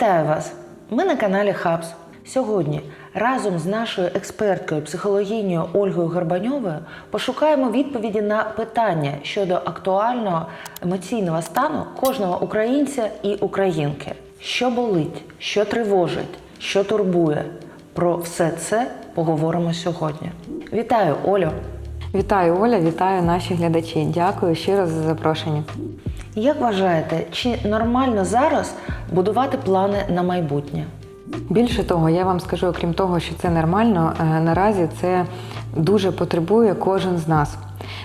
Вітаю вас! Ми на каналі Хабс. Сьогодні разом з нашою експерткою психологінею Ольгою Горбаньовою пошукаємо відповіді на питання щодо актуального емоційного стану кожного українця і українки. Що болить, що тривожить, що турбує. Про все це поговоримо сьогодні. Вітаю, Олю! Вітаю, Оля, вітаю наші глядачі. Дякую щиро за запрошення. Як вважаєте, чи нормально зараз будувати плани на майбутнє? Більше того, я вам скажу, окрім того, що це нормально, е, наразі це дуже потребує кожен з нас.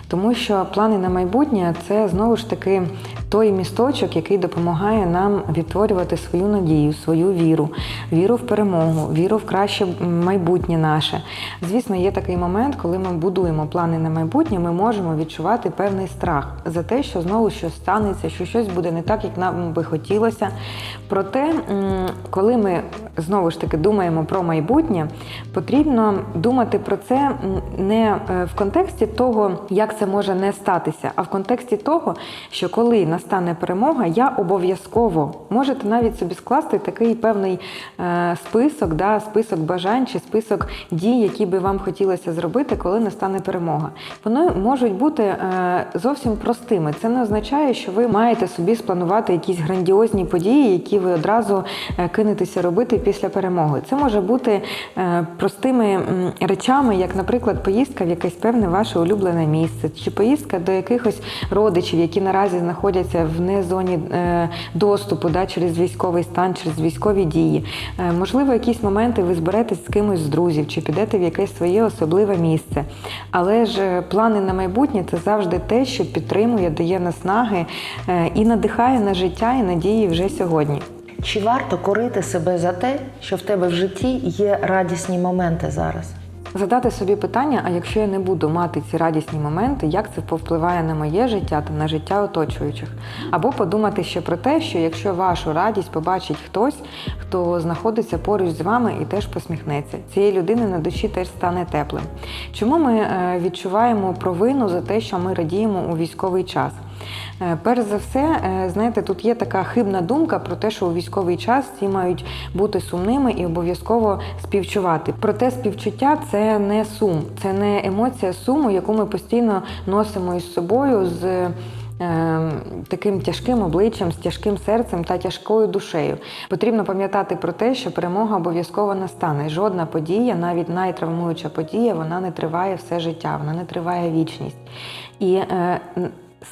Тому що плани на майбутнє це знову ж таки той місточок, який допомагає нам відтворювати свою надію, свою віру, віру в перемогу, віру в краще майбутнє наше. Звісно, є такий момент, коли ми будуємо плани на майбутнє, ми можемо відчувати певний страх за те, що знову щось станеться, що щось буде не так, як нам би хотілося. Проте, коли ми знову ж таки думаємо про майбутнє, потрібно думати про це не е, в контексті того, як це може не статися, а в контексті того, що коли настане перемога, я обов'язково можете навіть собі скласти такий певний е, список, да, список бажань чи список дій, які би вам хотілося зробити, коли настане перемога. Вони можуть бути е, зовсім простими. Це не означає, що ви маєте собі спланувати якісь грандіозні події, які ви одразу е, кинетеся робити після перемоги. Це може бути простими речами, як, наприклад, поїздка в якесь певне ваше улюблене місце, чи поїздка до якихось родичів, які наразі знаходяться в не зоні е, доступу, да, через військовий стан, через військові дії. Е, Можливо, якісь моменти ви зберетесь з кимось з друзів, чи підете в якесь своє особливе місце. Але ж е, плани на майбутнє це завжди те, що підтримує, дає наснаги і надихає на життя і надії вже сьогодні. Чи варто корити себе за те, що в тебе в житті є радісні моменти зараз? Задати собі питання: а якщо я не буду мати ці радісні моменти, як це повпливає на моє життя та на життя оточуючих? Або подумати ще про те, що якщо вашу радість побачить хтось, хто знаходиться поруч з вами і теж посміхнеться, цієї людини на душі теж стане теплим. Чому ми е, відчуваємо провину за те, що ми радіємо у військовий час? Е, Перш за все, е, знаєте, тут є така хибна думка про те, що у військовий час всі мають бути сумними і обов'язково співчувати. Проте співчуття це не сум, це не емоція суму, яку ми постійно носимо із собою з. е, Таким тяжким обличчям, з тяжким серцем та тяжкою душею потрібно пам'ятати про те, що перемога обов'язково настане. Жодна подія, навіть найтравмуюча подія, вона не триває все життя, вона не триває вічність. І е,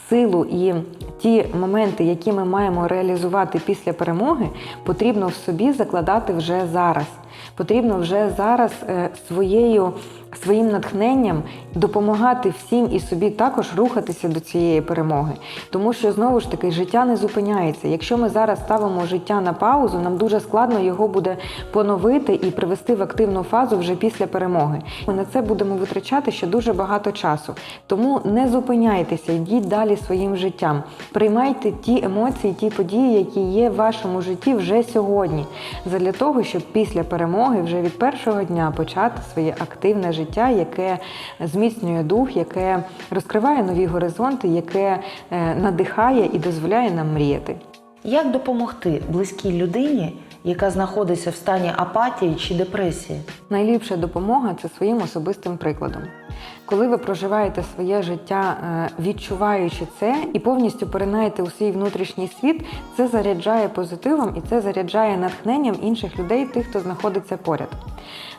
силу і ті моменти, які ми маємо реалізувати після перемоги, потрібно в собі закладати вже зараз. Потрібно вже зараз е, своєю своїм натхненням допомагати всім і собі також рухатися до цієї перемоги. Тому що знову ж таки життя не зупиняється. Якщо ми зараз ставимо життя на паузу, нам дуже складно його буде поновити і привести в активну фазу вже після перемоги. Ми на це будемо витрачати ще дуже багато часу. Тому не зупиняйтеся, йдіть далі своїм життям. Приймайте ті емоції, ті події, які є в вашому житті вже сьогодні, задля того, щоб після перемоги вже від першого дня почати своє активне життя, яке зміцнює дух, яке розкриває нові горизонти, яке е, надихає і дозволяє нам мріяти. Як допомогти близькій людині, яка знаходиться в стані апатії чи депресії? Найліпша допомога це своїм особистим прикладом. Коли ви проживаєте своє життя, е, відчуваючи це і повністю поринаєте у свій внутрішній світ, це заряджає позитивом і це заряджає натхненням інших людей, тих, хто знаходиться поряд.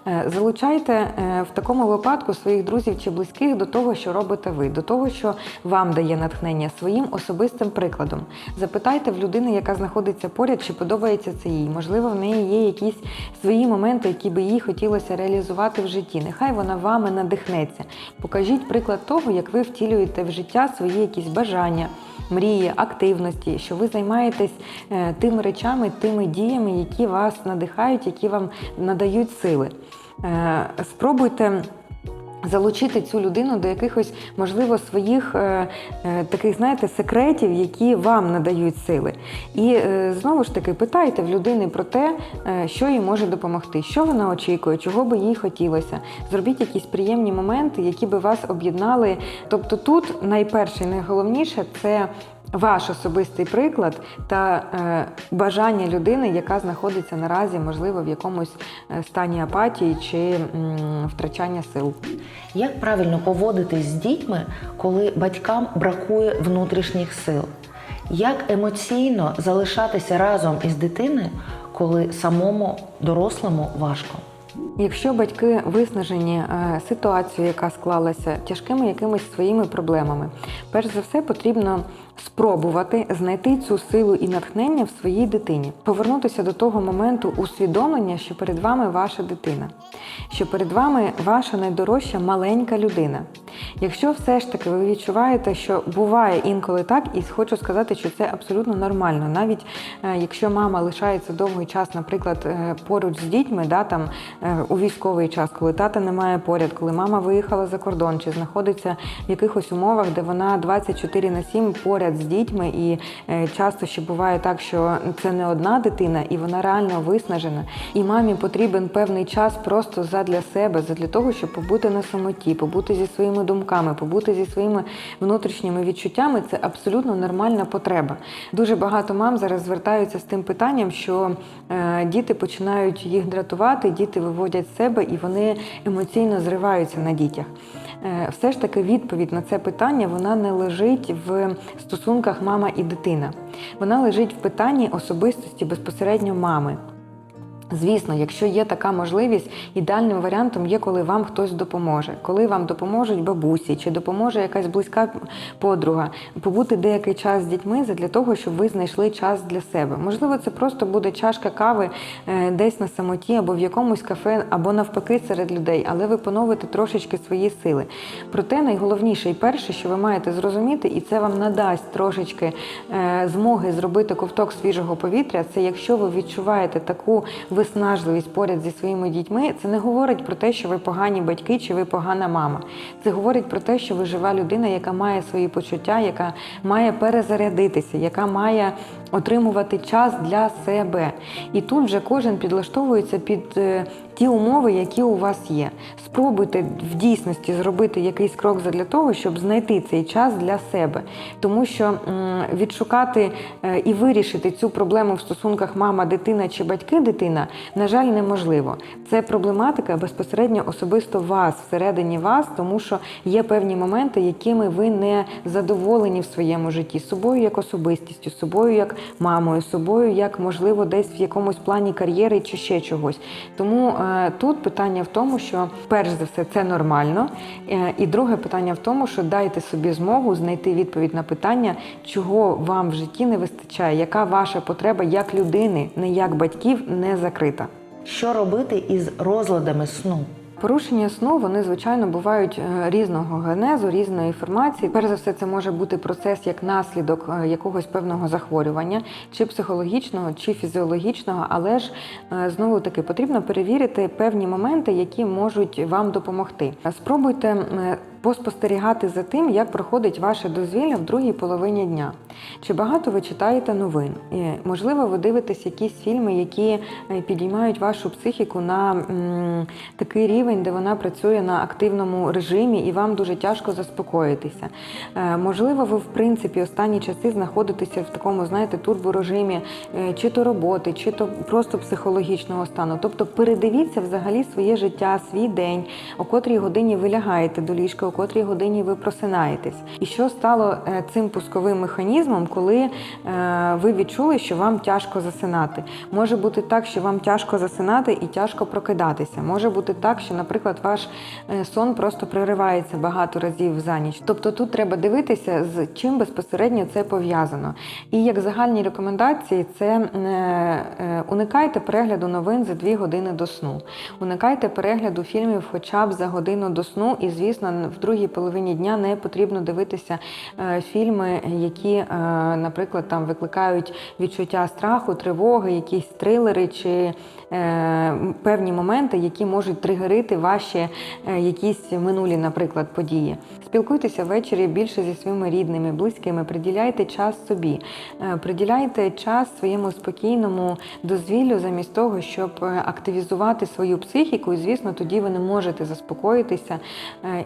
Е, Залучайте е, в такому випадку своїх друзів чи близьких до того, що робите ви, до того, що вам дає натхнення своїм особистим прикладом. Запитайте в людини, яка знаходиться поряд, чи подобається це їй. Можливо, в неї є якісь свої моменти, які би їй хотілося реалізувати в житті. Нехай вона вами надихнеться. Покажіть приклад того, як ви втілюєте в життя свої якісь бажання. Мрії, активності, що ви займаєтесь е, тими речами, тими діями, які вас надихають, які вам надають сили. Е, Спробуйте залучити цю людину до якихось, можливо, своїх е, е, таких, знаєте, секретів, які вам надають сили. І е, знову ж таки питайте в людини про те, е, що їй може допомогти, що вона очікує, чого би їй хотілося. Зробіть якісь приємні моменти, які би вас об'єднали. Тобто тут найперше і найголовніше це ваш особистий приклад та е, бажання людини, яка знаходиться наразі, можливо, в якомусь е, стані апатії чи втрачання сил. Як правильно поводитись з дітьми, коли батькам бракує внутрішніх сил? Як емоційно залишатися разом із дитиною, коли самому дорослому важко? Якщо батьки виснажені е, ситуацією, яка склалася, тяжкими якимись своїми проблемами, перш за все потрібно спробувати знайти цю силу і натхнення в своїй дитині, повернутися до того моменту усвідомлення, що перед вами ваша дитина, що перед вами ваша найдорожча маленька людина. Якщо все ж таки ви відчуваєте, що буває інколи так, і хочу сказати, що це абсолютно нормально, навіть е, якщо мама лишається довгий час, наприклад, е, поруч з дітьми, да, там е, у військовий час, коли тата немає поряд, коли мама виїхала за кордон, чи знаходиться в якихось умовах, де вона 24 на 7 поряд з дітьми, і е, часто ще буває так, що це не одна дитина, і вона реально виснажена. І мамі потрібен певний час просто задля себе, задля того, щоб побути на самоті, побути зі своїми думками, побути зі своїми внутрішніми відчуттями. Це абсолютно нормальна потреба. Дуже багато мам зараз звертаються з тим питанням, що е, діти починають їх дратувати, діти виводять себе і вони емоційно зриваються на дітях. Е, Все ж таки відповідь на це питання вона не лежить в стосунках мама і дитина. Вона лежить в питанні особистості безпосередньо мами. Звісно, якщо є така можливість, ідеальним варіантом є, коли вам хтось допоможе, коли вам допоможуть бабусі чи допоможе якась близька подруга побути деякий час з дітьми для того, щоб ви знайшли час для себе. Можливо, це просто буде чашка кави е, десь на самоті або в якомусь кафе, або навпаки серед людей, але ви поновите трошечки свої сили. Проте найголовніше і перше, що ви маєте зрозуміти, і це вам надасть трошечки е, змоги зробити ковток свіжого повітря, це якщо ви відчуваєте таку виснажливість поряд зі своїми дітьми, це не говорить про те, що ви погані батьки чи ви погана мама. Це говорить про те, що ви жива людина, яка має свої почуття, яка має перезарядитися, яка має отримувати час для себе. І тут вже кожен підлаштовується під е, ті умови, які у вас є. Спробуйте в дійсності зробити якийсь крок для того, щоб знайти цей час для себе. Тому що відшукати е, і вирішити цю проблему в стосунках мама-дитина чи батьки-дитина, на жаль, неможливо. Це проблематика безпосередньо особисто вас, всередині вас, тому що є певні моменти, якими ви не задоволені в своєму житті собою як особистістю, собою як мамою, собою як можливо десь в якомусь плані кар'єри чи ще чогось. Тому е, тут питання в тому, що перш за все це нормально. Е, і друге питання в тому, що дайте собі змогу знайти відповідь на питання, чого вам в житті не вистачає, яка ваша потреба як людини, не як батьків, не закрита. Що робити із розладами сну? Порушення сну вони звичайно бувають е, різного генезу, різної інформації. Перш за все, це може бути процес як наслідок е, якогось певного захворювання, чи психологічного, чи фізіологічного, але ж е, знову таки потрібно перевірити певні моменти, які можуть вам допомогти. Спробуйте поспостерігати за тим, як проходить ваше дозвілля в другій половині дня. Чи багато ви читаєте новин? Можливо, ви дивитесь якісь фільми, які е, підіймають вашу психіку на м, такий рівень, де вона працює на активному режимі, і вам дуже тяжко заспокоїтися. Е, Можливо, ви в принципі останні часи знаходитеся в такому, знаєте, турборежимі, е, чи то роботи, чи то просто психологічного стану. Тобто передивіться взагалі своє життя, свій день, о котрій годині ви лягаєте до ліжка, о котрій годині ви просинаєтесь. І що стало е, цим пусковим механізмом, коли е, ви відчули, що вам тяжко засинати? Може бути так, що вам тяжко засинати і тяжко прокидатися. Може бути так, що, наприклад, ваш е, сон просто проривається багато разів за ніч. Тобто тут треба дивитися, з чим безпосередньо це пов'язано. І як загальні рекомендації, це уникайте перегляду новин за дві години до сну, уникайте перегляду фільмів хоча б за годину до сну. І, звісно, в другій половині дня не потрібно дивитися е, фільми, які, е, наприклад, там викликають відчуття страху, тривоги, якісь трилери чи е, певні моменти, які можуть тригерити ваші якісь минулі, наприклад, події. Спілкуйтеся ввечері більше зі своїми рідними, близькими, приділяйте час собі, приділяйте час своєму спокійному дозвіллю, замість того, щоб активізувати свою психіку. І звісно, тоді ви не можете заспокоїтися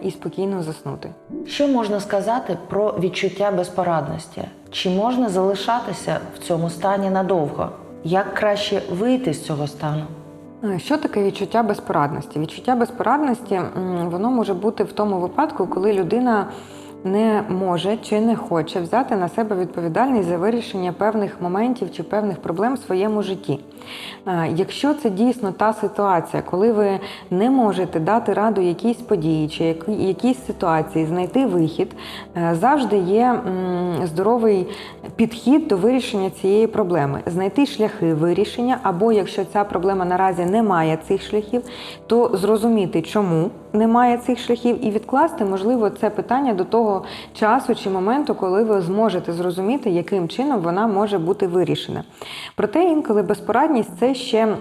і спокійно спокійно заснути. Що можна сказати про відчуття безпорадності? Чи можна залишатися в цьому стані надовго? Як краще вийти з цього стану? Е, Що таке відчуття безпорадності? Відчуття безпорадності воно може бути в тому випадку, коли людина не може чи не хоче взяти на себе відповідальність за вирішення певних моментів чи певних проблем в своєму житті. Е, Якщо це дійсно та ситуація, коли ви не можете дати раду якійсь події чи які- якійсь ситуації, знайти вихід, е, завжди є здоровий підхід до вирішення цієї проблеми, знайти шляхи вирішення, або якщо ця проблема наразі не має цих шляхів, то зрозуміти, чому немає цих шляхів, і відкласти, можливо, це питання до того часу чи моменту, коли ви зможете зрозуміти, яким чином вона може бути вирішена. Проте інколи безпорадність це ще.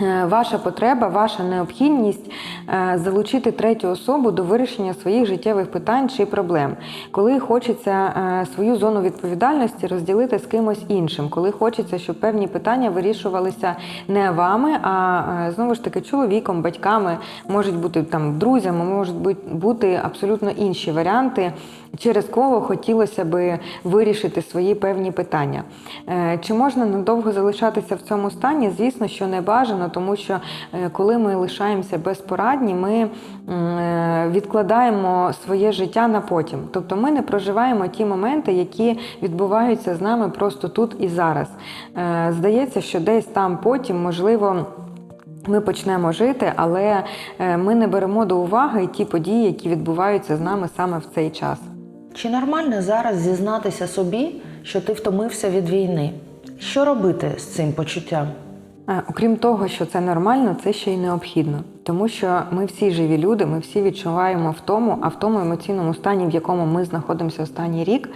Е, Ваша потреба, ваша необхідність е, залучити третю особу до вирішення своїх життєвих питань чи проблем, коли хочеться е, свою зону відповідальності розділити з кимось іншим, коли хочеться, щоб певні питання вирішувалися не вами, а знову ж таки чоловіком, батьками, можуть бути там друзями, можуть бути абсолютно інші варіанти, через кого хотілося би вирішити свої певні питання. Е, Чи можна надовго залишатися в цьому стані? Звісно, що не бажано, тому що е, коли ми лишаємося безпорадні, ми е, відкладаємо своє життя на потім. Тобто ми не проживаємо ті моменти, які відбуваються з нами просто тут і зараз. Здається, що десь там потім, можливо. Ми почнемо жити, але ми не беремо до уваги ті події, які відбуваються з нами саме в цей час. Чи нормально зараз зізнатися собі, що ти втомився від війни? Що робити з цим почуттям? Е, Окрім того, що це нормально, це ще й необхідно. Тому що ми всі живі люди, ми всі відчуваємо в тому, а в тому емоційному стані, в якому ми знаходимося останній рік,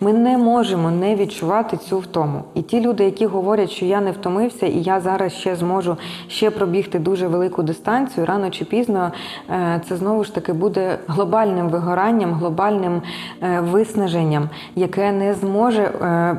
ми не можемо не відчувати цю втому. І ті люди, які говорять, що я не втомився, і я зараз ще зможу ще пробігти дуже велику дистанцію, рано чи пізно е, це знову ж таки буде глобальним вигоранням, глобальним е, виснаженням, яке не зможе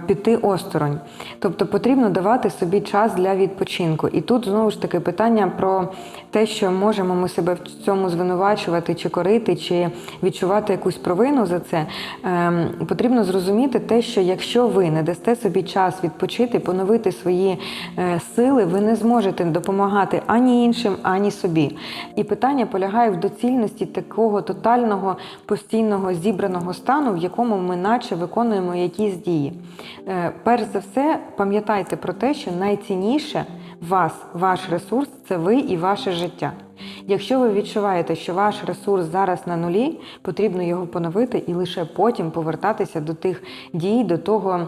піти осторонь. Тобто потрібно давати собі час для відпочинку. І тут знову ж таки питання про те, що можемо ми себе в цьому звинувачувати, чи корити, чи відчувати якусь провину за це. Ем, Потрібно зрозуміти те, що якщо ви не дасте собі час відпочити, поновити свої е, сили, ви не зможете допомагати ані іншим, ані собі. І питання полягає в доцільності такого тотального постійного зібраного стану, в якому ми наче виконуємо якісь дії. Е, Перш за все, пам'ятайте про те, що найцінніше вас, ваш ресурс це ви і ваше життя. Якщо ви відчуваєте, що ваш ресурс зараз на нулі, потрібно його поновити і лише потім повертатися до тих дій, до того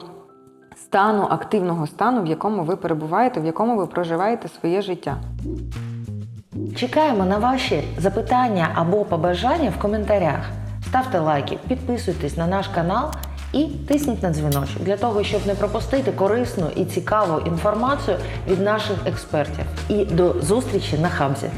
стану, активного стану, в якому ви перебуваєте, в якому ви проживаєте своє життя. Чекаємо на ваші запитання або побажання в коментарях. Ставте лайки, підписуйтесь на наш канал і тисніть на дзвіночок для того, щоб не пропустити корисну і цікаву інформацію від наших експертів. І до зустрічі на хабзі.